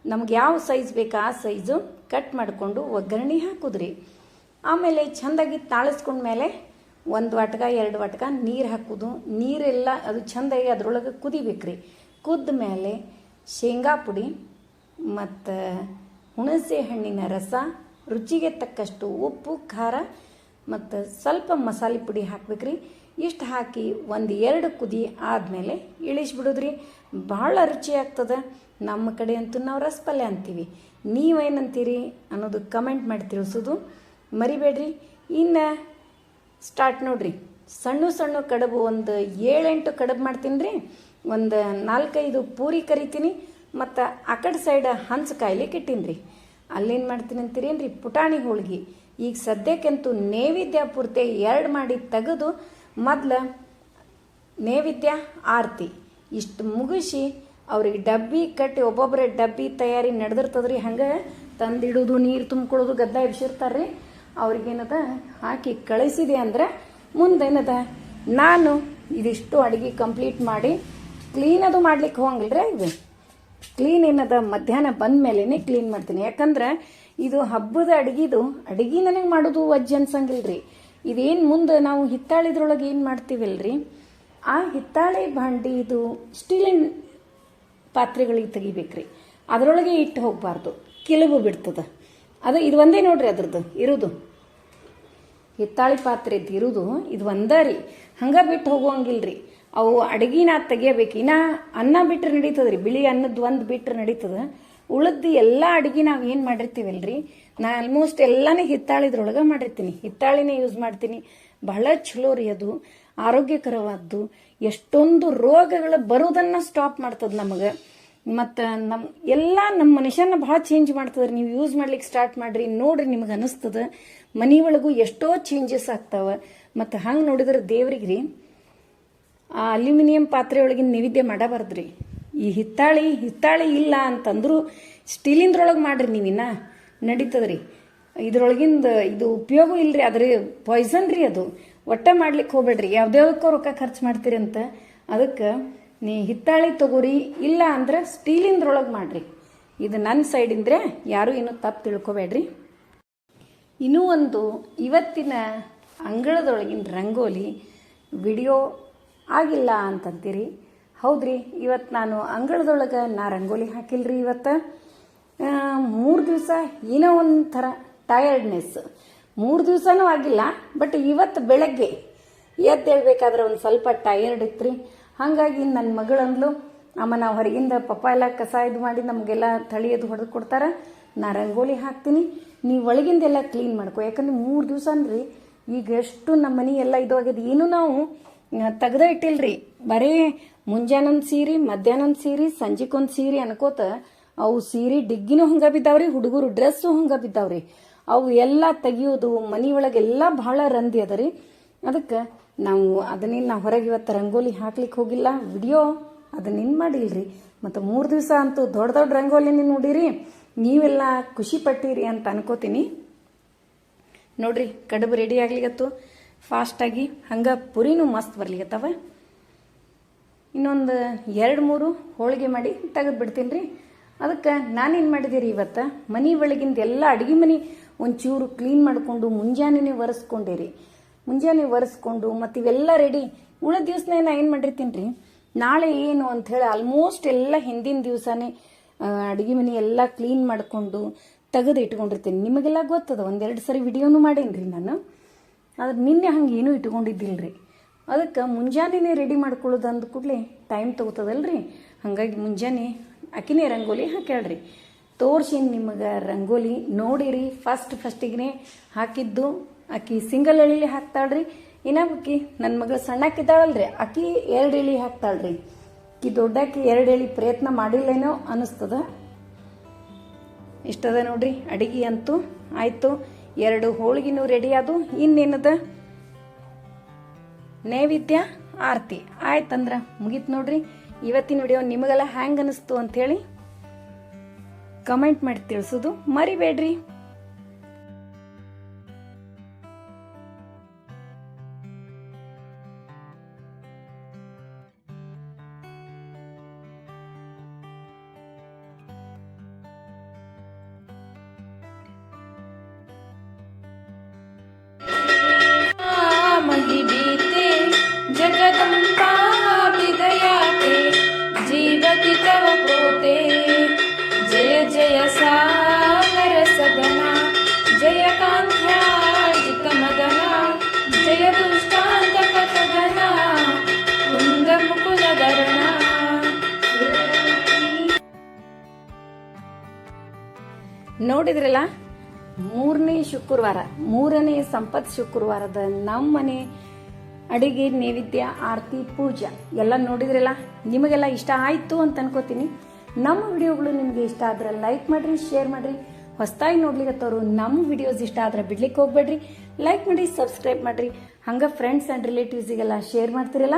ನಮ್ಗೆ ಯಾವ ಸೈಜ್ ಬೇಕು ಆ ಸೈಜು ಕಟ್ ಮಾಡಿಕೊಂಡು ಒಗ್ಗರಣೆ ಹಾಕಿದ್ರಿ. ಆಮೇಲೆ ಚೆಂದಾಗಿ ತಾಳಿಸ್ಕೊಂಡ್ಮೇಲೆ ಒಂದು ವಾಟ್ಗ ಎರಡು ವಾಟ್ಗ ನೀರು ಹಾಕೋದು. ನೀರೆಲ್ಲ ಅದು ಚೆಂದಾಗಿ ಅದರೊಳಗೆ ಕುದಿಬೇಕ್ರಿ. ಕುದ್ದ ಮೇಲೆ ಶೇಂಗಾ ಪುಡಿ ಮತ್ತು ಹುಣಸೆ ಹಣ್ಣಿನ ರಸ, ರುಚಿಗೆ ತಕ್ಕಷ್ಟು ಉಪ್ಪು, ಖಾರ ಮತ್ತು ಸ್ವಲ್ಪ ಮಸಾಲೆ ಪುಡಿ ಹಾಕ್ಬೇಕ್ರಿ. ಇಷ್ಟು ಹಾಕಿ ಒಂದು ಎರಡು ಕುದಿ ಆದಮೇಲೆ ಇಳಿಸ್ಬಿಡೋದ್ರಿ. ಭಾಳ ರುಚಿ ಆಗ್ತದೆ. ನಮ್ಮ ಕಡೆ ಅಂತೂ ನಾವು ರಸಪಲ್ಯ ಅಂತೀವಿ. ನೀವೇನಂತೀರಿ ಅನ್ನೋದು ಕಮೆಂಟ್ ಮಾಡಿ ತಿಳಿಸೋದು ಮರಿಬೇಡ್ರಿ. ಇನ್ನು ಸ್ಟಾರ್ಟ್ ನೋಡ್ರಿ. ಸಣ್ಣ ಸಣ್ಣ ಕಡುಬು ಒಂದು ಏಳೆಂಟು ಕಡುಬು ಮಾಡ್ತೀನಿ ರೀ ಒಂದು ನಾಲ್ಕೈದು ಪೂರಿ ಕರಿತೀನಿ ಮತ್ತು ಆ ಕಡೆ ಸೈಡ್ ಹಂಚು ಕಾಯ್ಲಿಕ್ಕೆ ಇಟ್ಟೀನಿ ರೀ ಅಲ್ಲೇನು ಮಾಡ್ತೀನಿ ಅಂತೀರೇನು ರೀ ಪುಟಾಣಿ ಹೋಳ್ಗೆ. ಈಗ ಸದ್ಯಕ್ಕಂತೂ ನೈವೇದ್ಯ ಪೂರ್ತಿ ಎರಡು ಮಾಡಿ ತೆಗೆದು ಮೊದ್ಲು ನೈವೇದ್ಯ, ಆರತಿ. ಇಷ್ಟು ಮುಗಿಸಿ ಅವ್ರಿಗೆ ಡಬ್ಬಿ ಕಟ್ಟಿ ಒಬ್ಬೊಬ್ಬರೇ ಡಬ್ಬಿ ತಯಾರಿ ನಡೆದಿರ್ತದ್ರಿ, ಹಂಗೆ ತಂದಿಡೋದು, ನೀರು ತುಂಬ್ಕೊಳ್ಳೋದು, ಗದ್ದ ಎಬ್ಸಿರ್ತಾರ್ರಿ ಅವ್ರಿಗೇನದ ಹಾಕಿ ಕಳಿಸಿದೆ ಅಂದ್ರೆ ಮುಂದೇನದ, ನಾನು ಇದಿಷ್ಟು ಅಡುಗೆ ಕಂಪ್ಲೀಟ್ ಮಾಡಿ ಕ್ಲೀನ್ ಅದು ಮಾಡ್ಲಿಕ್ಕೆ ಹೋಗಂಗಿಲ್ರಿ ಇದು. ಕ್ಲೀನ್ ಏನದ, ಮಧ್ಯಾಹ್ನ ಬಂದ ಮೇಲೇ ಕ್ಲೀನ್ ಮಾಡ್ತೀನಿ. ಯಾಕಂದ್ರೆ ಇದು ಹಬ್ಬದ ಅಡಿಗೆದು ಅಡಿಗೆ ನನಗೆ ಮಾಡೋದು ವಜ್ಜಿ ಅನ್ಸಂಗಿಲ್ರಿ. ಇದೇನು ಮುಂದೆ ನಾವು ಹಿತ್ತಾಳಿದ್ರೊಳಗೆ ಏನು ಮಾಡ್ತೀವಲ್ರಿ? ಆ ಹಿತ್ತಾಳೆ ಭಾಂಡಿ ಇದು ಸ್ಟೀಲಿನ ಪಾತ್ರೆಗಳಿಗೆ ತೆಗಿಬೇಕ್ರಿ. ಅದರೊಳಗೆ ಇಟ್ಟು ಹೋಗಬಾರ್ದು. ಕಿಲುಬು ಬಿಡ್ತದ. ಅದು ಇದು ಒಂದೇ ನೋಡ್ರಿ ಅದ್ರದ್ದು. ಇರೋದು. ಹಿತ್ತಾಳಿ ಪಾತ್ರೆ ಇರುವುದು ಇದು ಒಂದೇ ರೀ. ಹಂಗೆ ಬಿಟ್ಟು ಹೋಗುವಂಗಿಲ್ರಿ. ಅವು ಅಡಗಿನ ತೆಗಿಯಬೇಕು. ಇನ್ನ ಅನ್ನ ಬಿಟ್ಟರೆ ನಡೀತದ್ರಿ. ಬಿಳಿ ಅನ್ನದ ಒಂದು ಬಿಟ್ಟರೆ ನಡೀತದೆ. ಉಳಿದು ಎಲ್ಲ ಅಡಿಗೆ ನಾವು ಏನು ಮಾಡಿರ್ತೀವಲ್ರಿ? ನಾ ಆಲ್ಮೋಸ್ಟ್ ಎಲ್ಲಾನೇ ಹಿತ್ತಾಳಿದ್ರೊಳಗೆ ಮಾಡಿರ್ತೀನಿ. ಹಿತ್ತಾಳಿನೇ ಯೂಸ್ ಮಾಡ್ತೀನಿ. ಬಹಳ ಚಲೋ ರೀ ಅದು. ಆರೋಗ್ಯಕರವಾದ್ದು. ಎಷ್ಟೊಂದು ರೋಗಗಳು ಬರೋದನ್ನ ಸ್ಟಾಪ್ ಮಾಡ್ತದ ನಮಗೆ. ಮತ್ತು ನಮ್ಮ ಎಲ್ಲ ನಮ್ಮ ಮನುಷ್ಯನ ಭಾಳ ಚೇಂಜ್ ಮಾಡ್ತದ್ರಿ. ನೀವು ಯೂಸ್ ಮಾಡ್ಲಿಕ್ಕೆ ಸ್ಟಾರ್ಟ್ ಮಾಡ್ರಿ. ನೋಡ್ರಿ ನಿಮ್ಗೆ ಅನಿಸ್ತದ. ಮನೆ ಒಳಗೂ ಎಷ್ಟೋ ಚೇಂಜಸ್ ಆಗ್ತಾವ. ಮತ್ತು ಹಂಗೆ ನೋಡಿದ್ರೆ ದೇವ್ರಿಗೆ ರೀ ಆ ಅಲ್ಯೂಮಿನಿಯಂ ಪಾತ್ರೆ ಒಳಗಿನ ನೈವೇದ್ಯ ಮಾಡಬಾರ್ದ್ರಿ. ಈ ಹಿತ್ತಾಳಿ ಹಿತ್ತಾಳಿ ಇಲ್ಲ ಅಂತಂದ್ರು ಸ್ಟೀಲಿಂದ್ರೊಳಗೆ ಮಾಡ್ರಿ ನೀವಿನ್ನ. ನಡೀತದ್ರಿ. ಇದ್ರೊಳಗಿಂದ ಇದು ಉಪಯೋಗ ಇಲ್ರಿ. ಅದ್ರ ಪಾಯ್ಸನ್ ರೀ ಅದು. ಒಟ್ಟ ಮಾಡ್ಲಿಕ್ಕೆ ಹೋಗ್ಬೇಡ್ರಿ. ಯಾವ್ದ್ಯಾವ್ದಕ್ಕೂ ರೊಕ್ಕ ಖರ್ಚು ಮಾಡ್ತೀರಿ ಅಂತ. ಅದಕ್ಕೆ ನೀ ಹಿತ್ತಾಳಿ ತಗೋರಿ, ಇಲ್ಲ ಅಂದ್ರೆ ಸ್ಟೀಲಿಂದ್ರೊಳಗೆ ಮಾಡ್ರಿ. ಇದು ನನ್ನ ಸೈಡಿಂದ್ರೆ ಯಾರು ಇನ್ನೂ ತಪ್ಪು ತಿಳ್ಕೊಬೇಡ್ರಿ. ಇನ್ನೂ ಒಂದು ಇವತ್ತಿನ ಅಂಗಳದೊಳಗಿನ ರಂಗೋಲಿ ವಿಡಿಯೋ ಆಗಿಲ್ಲ ಅಂತಂತೀರಿ. ಹೌದ್ರಿ, ಇವತ್ತು ನಾನು ಅಂಗಳದೊಳಗೆ ನಾ ರಂಗೋಲಿ ಹಾಕಿಲ್ರಿ ಇವತ್ತು. ಮೂರು ದಿವಸ ಏನೋ ಒಂಥರ ಟಯರ್ಡ್ನೆಸ್ ಮೂರು ದಿವಸನೂ ಆಗಿಲ್ಲ ಬಟ್ ಇವತ್ತು ಬೆಳಗ್ಗೆ ಎದ್ದೇಳ್ಬೇಕಾದ್ರೆ ಒಂದು ಸ್ವಲ್ಪ ಟಯರ್ಡ್ ಇತ್ತು ಹಾಗಾಗಿ ನನ್ನ ಮಗಳಂದ್ಲು, ಅಮ್ಮ, ನಾವು ಹೊರಗಿಂದ ಪಪ್ಪ ಎಲ್ಲ ಕಸ ಇದು ಮಾಡಿ ನಮಗೆಲ್ಲ ತಳಿಯೋದು ಹೊಡೆದು ಕೊಡ್ತಾರೆ, ನಾ ರಂಗೋಲಿ ಹಾಕ್ತೀನಿ. ನೀವು ಒಳಗಿಂದೆಲ್ಲ ಕ್ಲೀನ್ ಮಾಡ್ಕೊ. ಯಾಕಂದ್ರೆ ಮೂರು ದಿವಸ ಅನ್ರಿ ಈಗ ಎಷ್ಟು ನಮ್ಮ ಮನೆ ಎಲ್ಲ ಇದು ಆಗಿದೆ ಏನು ನಾವು ತೆಗ್ದ ಇಟ್ಟಿಲ್ರಿ. ಬರೀ ಮುಂಜಾನೊಂದು ಸೀರೆ, ಮಧ್ಯಾಹ್ನೊಂದು ಸೀರೆ ಸಂಜೆಕೊಂದು ಸೀರೆ ಅನ್ಕೋತ, ಅವು ಸೀರೆ ಡಿಗ್ಗಿನೂ ಹಂಗ ಬಿದ್ದಾವ್ರಿ, ಹುಡುಗರು ಡ್ರೆಸ್ಸು ಹಂಗ ಬಿದ್ದಾವ್ರಿ. ಅವು ಎಲ್ಲ ತೆಗಿಯೋದು ಮನಿ ಒಳಗೆಲ್ಲ ಬಹಳ ರಂದಿ ಅದ ರೀ. ಅದಕ್ಕೆ ನಾವು ಅದನ್ನೇನು ನಾವು ಹೊರಗೆ ಇವತ್ತು ರಂಗೋಲಿ ಹಾಕ್ಲಿಕ್ಕೆ ಹೋಗಿಲ್ಲ. ವಿಡಿಯೋ ಅದನ್ನೇನು ಮಾಡಿಲ್ರಿ. ಮತ್ತು ಮೂರು ದಿವಸ ಅಂತೂ ದೊಡ್ಡ ದೊಡ್ಡ ರಂಗೋಲಿನೇ ನೋಡಿರಿ. ನೀವೆಲ್ಲ ಖುಷಿ ಪಟ್ಟಿರಿ ಅಂತ ಅನ್ಕೋತೀನಿ. ನೋಡ್ರಿ, ಕಡುಬು ರೆಡಿ ಆಗ್ಲಿಗತ್ತು ಫಾಸ್ಟಾಗಿ ಹಂಗೆ ಪುರಿನೂ ಮಸ್ತ್ ಬರ್ಲಿಗತ್ತವ ಇನ್ನೊಂದು ಎರಡು ಮೂರು ಹೋಳಿಗೆ ಮಾಡಿ ತೆಗೆದು ಬಿಡ್ತೀನಿ ರೀ. ಅದಕ್ಕೆ ನಾನೇನು ಮಾಡಿದ್ದೀರಿ ಇವತ್ತು? ಮನೆ ಒಳಗಿಂದ ಎಲ್ಲ ಅಡುಗೆ ಮನೆ ಒಂಚೂರು ಕ್ಲೀನ್ ಮಾಡಿಕೊಂಡು ಮುಂಜಾನೆ ಒರೆಸ್ಕೊಂಡಿರಿ. ಮುಂಜಾನೆ ಒರೆಸ್ಕೊಂಡು ಮತ್ತು ಇವೆಲ್ಲ ರೆಡಿ ಉಳಿದ ದಿವಸನೇ ನಾ ಏನು ಮಾಡಿರ್ತೀನಿ ರೀ ನಾಳೆ ಏನು ಅಂಥೇಳಿ ಆಲ್ಮೋಸ್ಟ್ ಎಲ್ಲ ಹಿಂದಿನ ದಿವಸನೇ ಅಡುಗೆ ಮನೆ ಎಲ್ಲ ಕ್ಲೀನ್ ಮಾಡಿಕೊಂಡು ತೆಗೆದು ಇಟ್ಕೊಂಡಿರ್ತೀನಿ. ನಿಮಗೆಲ್ಲ ಗೊತ್ತದ, ಒಂದೆರಡು ಸರಿ ವಿಡಿಯೋನು ಮಾಡೇನಿ ರೀ ನಾನು. ಆದ್ರೆ ನಿನ್ನೆ ಹಂಗೆ ಏನೂ ಇಟ್ಕೊಂಡಿದ್ದಿಲ್ಲ ರೀ ಅದಕ್ಕೆ ಮುಂಜಾನೆ ರೆಡಿ ಮಾಡ್ಕೊಳ್ಳೋದು ಅಂದ ಕೂಡಲೇ ಟೈಮ್ ತಗೋತದಲ್ರಿ? ಹಾಗಾಗಿ ಮುಂಜಾನೆ ಅಕ್ಕಿನೇ ರಂಗೋಲಿ ಹಾಕ್ಯಾಳ್ರಿ. ತೋರ್ಸೀನಿ ನಿಮಗೆ ರಂಗೋಲಿ ನೋಡಿರಿ. ಫಸ್ಟ್ ಫಸ್ಟಿಗೆ ಹಾಕಿದ್ದು. ಆಕಿ ಸಿಂಗಲ್ ಎಳಿಲಿ ಹಾಕ್ತಾಳ್ರಿ. ಇನ್ನಾಕಿ ನನ್ನ ಮಗಳು ಸಣ್ಣಕ್ಕಿದ್ದಾಳಲ್ರಿ. ಆಕಿ ಎರಡು ಎಳಿ ಹಾಕ್ತಾಳ್ರಿ. ಆಕಿ ದೊಡ್ಡಾಕಿ ಎರಡು ಎಳಿ ಪ್ರಯತ್ನ ಮಾಡಿಲ್ಲೇನೋ ಅನಿಸ್ತದ ಇಷ್ಟದ ನೋಡ್ರಿ? ಅಡಿಗೆ ಅಂತೂ ಆಯ್ತು. ಎರಡು ಹೋಳಿಗೆನೂ ರೆಡಿ ಅದು ಇನ್ನೇನದ? ನೈವೇದ್ಯ, ಆರತಿ. ಆಯ್ತಂದ್ರ ಮುಗೀತು ನೋಡ್ರಿ. ಇವತ್ತಿನ ವಿಡಿಯೋ ನಿಮಗೆಲ್ಲ ಹ್ಯಾಂಗ್ ಅನಿಸ್ತು ಅಂಥೇಳಿ ಕಮೆಂಟ್ ಮಾಡಿ ತಿಳಿಸೋದು ಮರಿಬೇಡ್ರಿ. ನೋಡಿದ್ರಲ್ಲ? ಮೂರನೇ ಶುಕ್ರವಾರ ಮೂರನೇ ಸಂಪತ್ ಶುಕ್ರವಾರದ ನಮ್ಮನೆ ಅಡಿಗೆ ನೈವೇದ್ಯ ಆರತಿ ಪೂಜೆ ಎಲ್ಲ ನೋಡಿದ್ರಲ್ಲ? ನಿಮಗೆಲ್ಲ ಇಷ್ಟ ಆಯ್ತು ಅಂತ ಅನ್ಕೋತೀನಿ. ನಮ್ಮ ವಿಡಿಯೋಗಳು ನಿಮಗೆ ಇಷ್ಟ ಆದ್ರೆ ಲೈಕ್ ಮಾಡ್ರಿ ಶೇರ್ ಮಾಡ್ರಿ. ಹೊಸದಾಗಿ ನೋಡ್ಲಿಕ್ಕೆ ನಮ್ಮ ವಿಡಿಯೋಸ್ ಇಷ್ಟ ಆದ್ರೆ ಬಿಡ್ಲಿಕ್ಕೆ ಹೋಗ್ಬೇಡ್ರಿ. ಲೈಕ್ ಮಾಡಿ ಸಬ್ಸ್ಕ್ರೈಬ್ ಮಾಡ್ರಿ. ಹಂಗೆ ಫ್ರೆಂಡ್ಸ್ ಆ್ಯಂಡ್ ರಿಲೇಟಿವ್ಸಿಗೆಲ್ಲ ಶೇರ್ ಮಾಡ್ತಿರಲ್ಲ?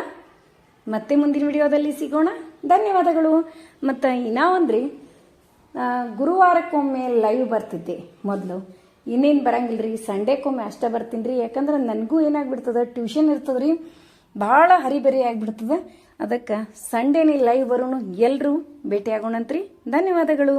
ಮತ್ತೆ ಮುಂದಿನ ವಿಡಿಯೋದಲ್ಲಿ ಸಿಗೋಣ. ಧನ್ಯವಾದಗಳು. ಮತ್ತು ಇನ್ನೂ ಒಂದ್ರಿ. ಆ, ಗುರುವಾರಕ್ಕೊಮ್ಮೆ ಲೈವ್ ಬರ್ತಿದ್ದೆ ಮೊದಲು. ಇನ್ನೇನು ಬರಂಗಿಲ್ಲ ರೀ ಸಂಡೇಕ್ಕೊಮ್ಮೆ ಅಷ್ಟೇ ಬರ್ತೀನಿ ರೀ ಯಾಕಂದ್ರೆ ನನಗೂ ಏನಾಗ್ಬಿಡ್ತದೆ ಟ್ಯೂಷನ್ ಇರ್ತದೆ ರೀ ಭಾಳ ಹರಿಬರಿ ಆಗಿಬಿಡ್ತದೆ. ಅದಕ್ಕೆ ಸಂಡೇನೇ ಲೈವ್ ಬರೋಣ ಎಲ್ಲರೂ ಭೇಟಿಯಾಗೋಣಂತ್ರಿ. ಧನ್ಯವಾದಗಳು.